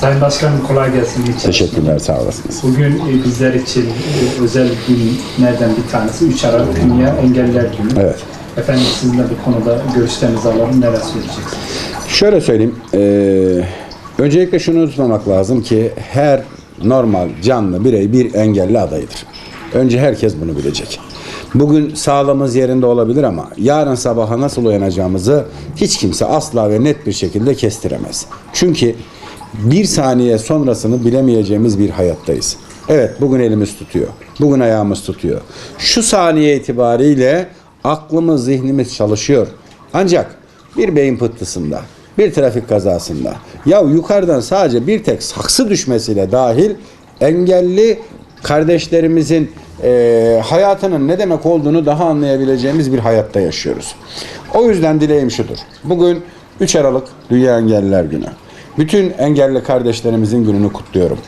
Sayın Başkanım kolay gelsin. Çalışmalar. Teşekkürler, sağ olasınız. Bugün e, bizler için e, özel günlerden bir tanesi 3 Aralık Dünya Engelliler Günü. Evet. Efendim sizin de bu konuda görüşlerinizi alalım. Neler söyleyeceksiniz? Şöyle söyleyeyim, eee, öncelikle şunu unutmamak lazım ki her normal canlı birey bir engelli adayıdır. Önce herkes bunu bilecek. Bugün sağlığımız yerinde olabilir ama yarın sabaha nasıl uyanacağımızı hiç kimse asla ve net bir şekilde kestiremez. Çünkü bir saniye sonrasını bilemeyeceğimiz bir hayattayız. Evet bugün elimiz tutuyor. Bugün ayağımız tutuyor. Şu saniye itibariyle aklımız, zihnimiz çalışıyor. Ancak bir beyin pıhtısında, bir trafik kazasında ya yukarıdan sadece bir tek saksı düşmesiyle dahil engelli kardeşlerimizin eee, hayatının ne demek olduğunu daha anlayabileceğimiz bir hayatta yaşıyoruz. O yüzden dileğim şudur. Bugün 3 Aralık Dünya Engelliler Günü. Bütün engelli kardeşlerimizin gününü kutluyorum.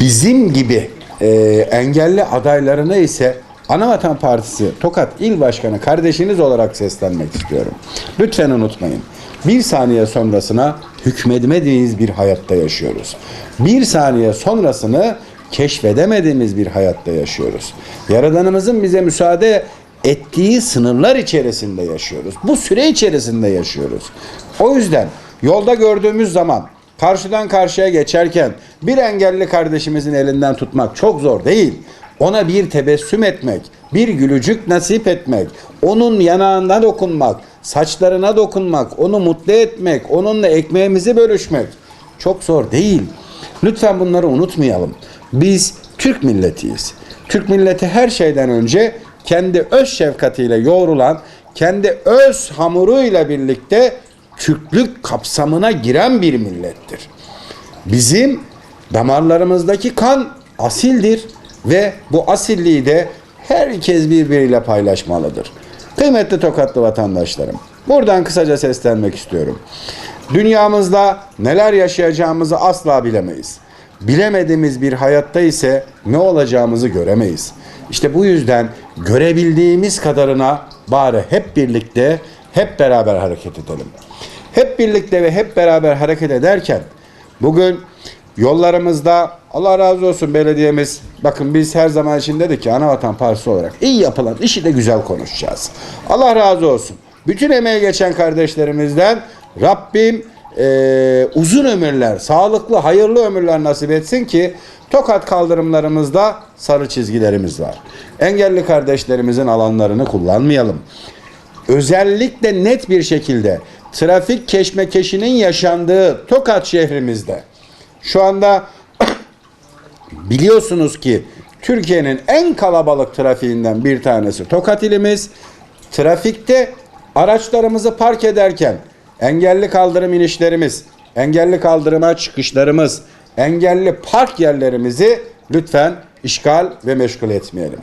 Bizim gibi eee, engelli adaylarına ise Anavatan Partisi Tokat İl Başkanı kardeşiniz olarak seslenmek istiyorum. Lütfen unutmayın. Bir saniye sonrasına hükmedemediğimiz bir hayatta yaşıyoruz. Bir saniye sonrasını keşfedemediğimiz bir hayatta yaşıyoruz. Yaradanımızın bize müsaade ettiği sınırlar içerisinde yaşıyoruz. Bu süre içerisinde yaşıyoruz. O yüzden yolda gördüğümüz zaman karşıdan karşıya geçerken bir engelli kardeşimizin elinden tutmak çok zor değil. Ona bir tebessüm etmek, bir gülücük nasip etmek, onun yanağına dokunmak, saçlarına dokunmak, onu mutlu etmek, onunla ekmeğimizi bölüşmek çok zor değil. Lütfen bunları unutmayalım. Biz Türk milletiyiz. Türk milleti her şeyden önce kendi öz şefkatiyle yoğrulan, kendi öz hamuruyla birlikte Türklük kapsamına giren bir millettir. Bizim damarlarımızdaki kan asildir ve bu asilliği de herkes birbiriyle paylaşmalıdır. Kıymetli Tokatlı vatandaşlarım, buradan kısaca seslenmek istiyorum. Dünyamızda neler yaşayacağımızı asla bilemeyiz. Bilemediğimiz bir hayatta ise ne olacağımızı göremeyiz. İşte bu yüzden görebildiğimiz kadarına bari hep birlikte, hep beraber hareket edelim. Hep birlikte ve hep beraber hareket ederken bugün yollarımızda Allah razı olsun belediyemiz bakın biz her zaman için dedik ki Anavatan Partisi olarak iyi yapılan işi de güzel konuşacağız. Allah razı olsun. Bütün emeği geçen kardeşlerimizden Rabbim eee, uzun ömürler, sağlıklı, hayırlı ömürler nasip etsin ki Tokat kaldırımlarımızda sarı çizgilerimiz var. Engelli kardeşlerimizin alanlarını kullanmayalım özellikle net bir şekilde trafik keşmekeşinin yaşandığı Tokat şehrimizde şu anda biliyorsunuz ki Türkiye'nin en kalabalık trafiğinden bir tanesi Tokat ilimiz. Trafikte araçlarımızı park ederken engelli kaldırım inişlerimiz, engelli kaldırıma çıkışlarımız, engelli park yerlerimizi lütfen işgal ve meşgul etmeyelim.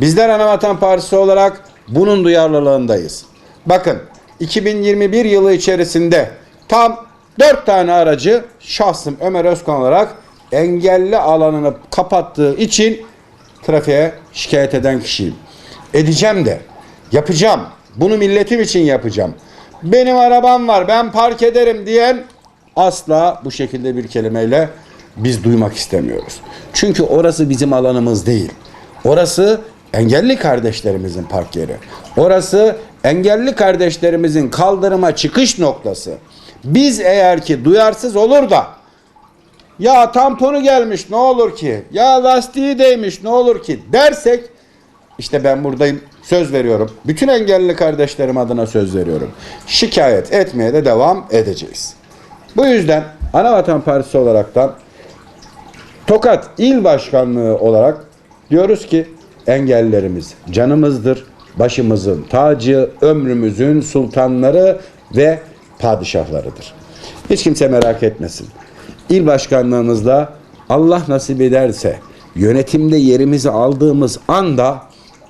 Bizler Anavatan Partisi olarak bunun duyarlılığındayız. Bakın 2021 yılı içerisinde tam 4 tane aracı şahsım Ömer Özkan olarak engelli alanını kapattığı için trafiğe şikayet eden kişiyim. Edeceğim de. Yapacağım. Bunu milletim için yapacağım. Benim arabam var ben park ederim diyen asla bu şekilde bir kelimeyle biz duymak istemiyoruz. Çünkü orası bizim alanımız değil. Orası engelli kardeşlerimizin park yeri. Orası engelli kardeşlerimizin kaldırıma çıkış noktası. Biz eğer ki duyarsız olur da ya tamponu gelmiş ne olur ki? Ya lastiği değmiş ne olur ki? Dersek işte ben buradayım söz veriyorum. Bütün engelli kardeşlerim adına söz veriyorum. Şikayet etmeye de devam edeceğiz. Bu yüzden Anavatan Partisi olaraktan Tokat İl Başkanlığı olarak diyoruz ki engellerimiz canımızdır, başımızın tacı, ömrümüzün sultanları ve padişahlarıdır. Hiç kimse merak etmesin. İl başkanlığımızda Allah nasip ederse yönetimde yerimizi aldığımız anda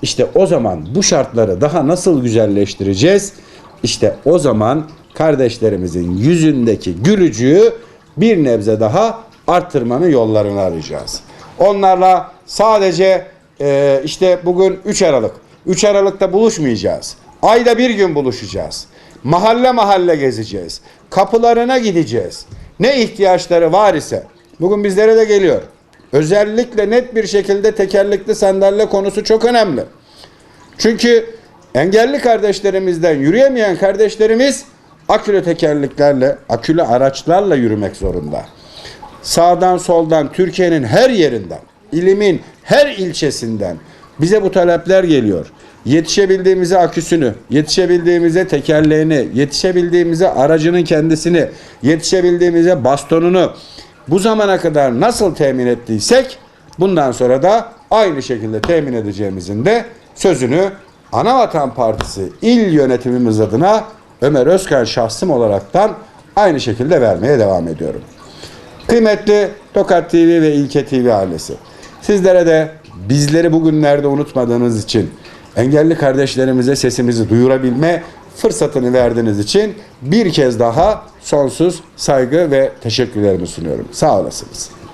işte o zaman bu şartları daha nasıl güzelleştireceğiz? İşte o zaman kardeşlerimizin yüzündeki gülücüğü bir nebze daha arttırmanın yollarını arayacağız. Onlarla sadece e, işte bugün 3 Aralık. 3 Aralık'ta buluşmayacağız. Ayda bir gün buluşacağız. Mahalle mahalle gezeceğiz. Kapılarına gideceğiz. ne ihtiyaçları var ise bugün bizlere de geliyor. Özellikle net bir şekilde tekerlekli sandalye konusu çok önemli. Çünkü engelli kardeşlerimizden yürüyemeyen kardeşlerimiz akülü tekerleklerle, akülü araçlarla yürümek zorunda. Sağdan soldan Türkiye'nin her yerinden, ilimin her ilçesinden bize bu talepler geliyor. Yetişebildiğimize aküsünü, yetişebildiğimize tekerleğini, yetişebildiğimize aracının kendisini, yetişebildiğimize bastonunu bu zamana kadar nasıl temin ettiysek bundan sonra da aynı şekilde temin edeceğimizin de sözünü Anavatan Partisi il yönetimimiz adına Ömer Özkan şahsım olaraktan aynı şekilde vermeye devam ediyorum. Kıymetli Tokat TV ve İlke TV ailesi. Sizlere de bizleri bugünlerde unutmadığınız için engelli kardeşlerimize sesimizi duyurabilme fırsatını verdiğiniz için bir kez daha sonsuz saygı ve teşekkürlerimi sunuyorum. Sağ olasınız.